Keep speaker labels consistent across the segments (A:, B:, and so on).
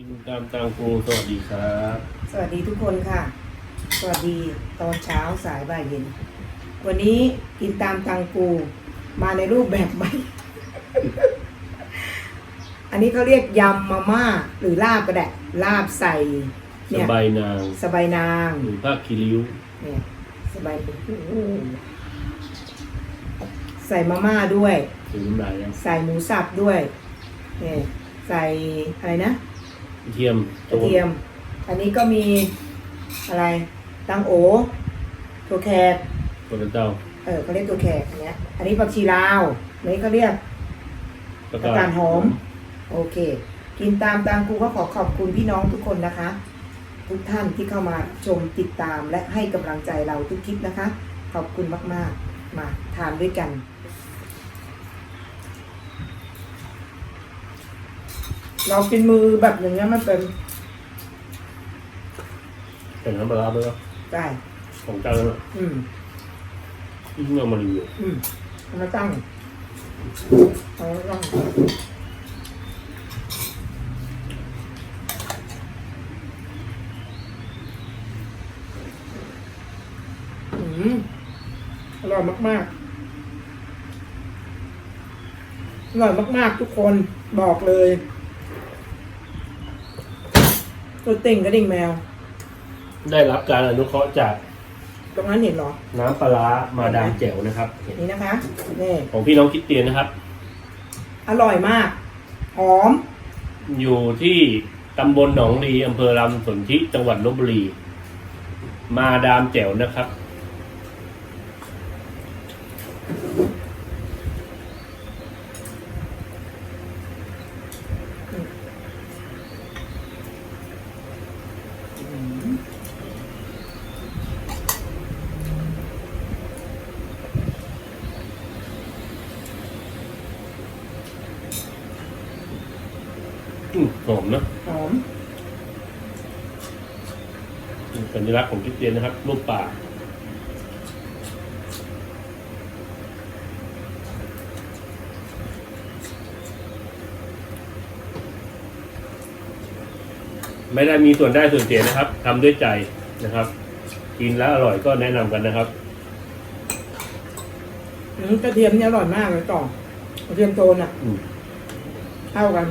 A: ติงตามตามครูสวัสดีครับ
B: สวัสดีทุกคนค่ะ สวัสดีตอนเช้าสายบ่ายเย็น วันนี้กินตามตังกูมาในรูปแบบใหม่ อันนี้เขาเรียกยำมาม่าหรือลาบก็ได้ลาบใส่
A: ส
B: เนี่ย
A: บายนาง
B: สบายนาง
A: หรือภาคคิริ้ว
B: เนี่ยสบายโอ้โหใส่มาม่าด้วย
A: ถึงน้ำลายยัง
B: ใส่หมูสับด้วยเนี่ยใส่อะไรนะ
A: ก ระเทียม
B: กระเทียม อันนี้ก็มีอะไรตังโอตัวแขก
A: ตัวกระเต้า
B: เออเขาเรียกตัวแขกอันเนี้ย อันนี้ผักชีลาวอันนี้เขาเรียก
A: ประ
B: ผักกาดหอม โอเค กินตามตามครูก็ขอขอบคุณพี่น้องทุกคนนะคะ ทุกท่านที่เข้ามาชมติดตามและให้กำลังใจเราทุกคลิปนะคะ ขอบคุณมาก ๆ มาทานด้วยกัน เรากินมือแบบอย่างเงี้ยมันเป็น
A: แต่น้ำปลาร้าด้วยวะ
B: ได้
A: ของเจ้าแล้วนะ
B: อืม
A: ที่เพิ่งเอามารีวิว
B: อืมเอามาตั้งเอามาตั้งอืมอร่อยมากๆอร่อยมากๆทุกคนบอกเลย ตัวเต่งกระดิ่งแมว
A: ได้รับการอนุเคราะห์จาก
B: ตรงนั้นเห็นเหรอ
A: น้ำปลาร้ามาดามแจ๋วนะครับเห็น
B: นี่นะคะ นี่
A: ของพี่น้องคริดเตียนนะครับ
B: อร่อยมาก หอม
A: อยู่ที่ตำบลหนองรีอำเภอลำสนธิจังหวัดลบบุรี มาดามแจ๋วนะครับ อืมหอมนะ
B: หอม
A: สัญลักษณ์ของคริดเตียนนะครับรูปป่าไม่ได้มีส่วนได้ส่วนเสียนะครับทำด้วยใจนะครับ กินแล้วอร่อยก็แนะนำกันนะครับ
B: อืมกระเทียมเนี่ยอร่อยมากเลยต่อกระเทียมโทนอะ
A: อืม
B: เข้ากัน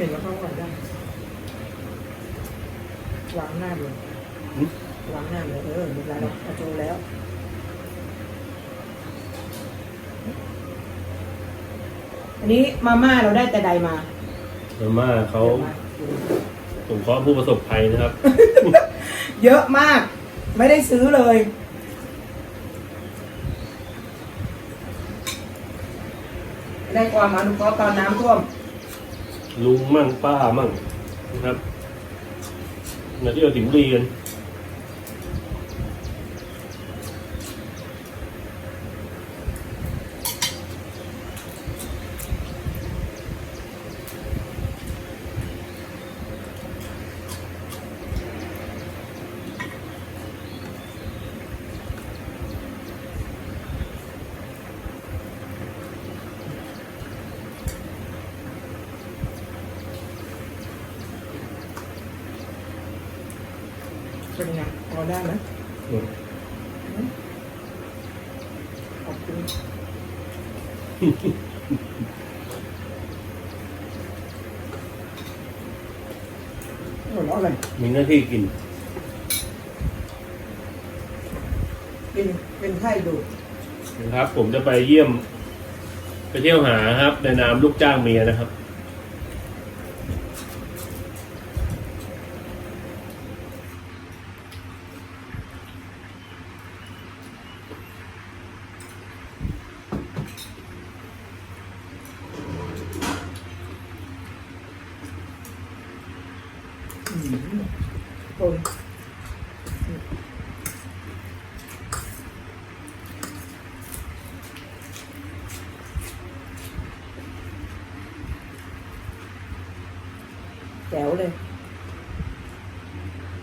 B: ห็นแล้วเข้ากันได้วางหน้าเลย
A: อืม
B: วางหน้าเลยเออไม่เป็นไรหรอกเอาโจแล้วอันนี้มาม่าเราได้แต่ใดมา
A: มาม่าเขาสงเคราะห์ผู้ประสบภัยนะครับ
B: เยอะมาก ไม่ได้ซื้อเลย ได้ความอนุเคราะห์ตอนน้ำท่วม
A: ลุงมั่งป้ามั่งนะครับมาเที่ยวสิงห์บุรีกัน
B: เป็นไงพอได้ไหม
A: อืม
B: ขอบคุณหัวเราะอะไร
A: มีหน้าที่กิน
B: เป็นเป็นไข้ดูด
A: นะครับ ผมจะไปเยี่ยม ไปเที่ยวหาครับในนามลูกจ้างเมียนะครับ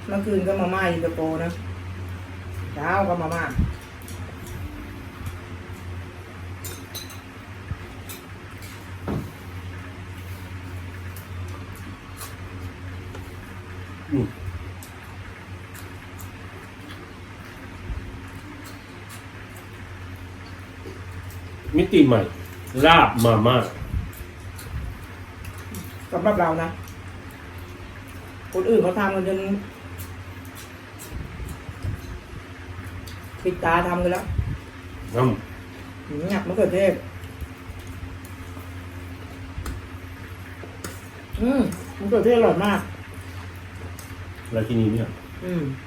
B: เมื่อคืนก็มาม่าอินเตอร์โปนะ เช้าก็มาม่า
A: มมิติใหม่ ลาบมาม่า
B: สำหรับเรานะ คนอื่นเขาทำกันจน ปิดตาทำกันแล้ว
A: น้
B: หืมหยักมะเขือเทศอืมมะเขือเทศอร่อยมากำ
A: ราชินีเนี่ย
B: อืมเอาแล้วกินทานมันอร่อย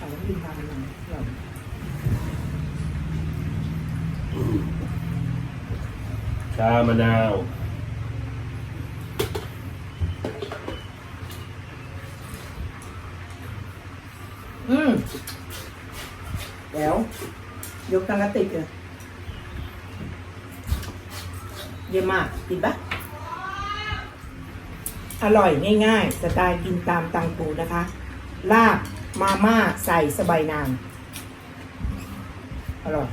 A: ชามะนาว
B: อืมแล้วยกตังกะติกเลยเยี่ยมมากกินปะอร่อยง่าย ๆ สไตล์กินตามตังปูนะคะ ลาบ มาม่าใส่สบายนาง อร่อย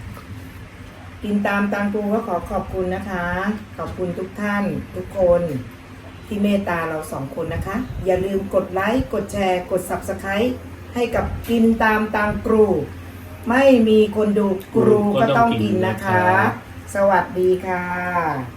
B: กินตามตังปูก็ขอขอบคุณนะคะ ขอบคุณทุกท่านทุกคนที่เมตตาเราสองคนนะคะ อย่าลืมกดไลค์ กดแชร์ กด Subscribe ให้กับกินตามตังกรู ไม่มีคนดูกรูก็ต้องกินนะคะ สวัสดีค่ะ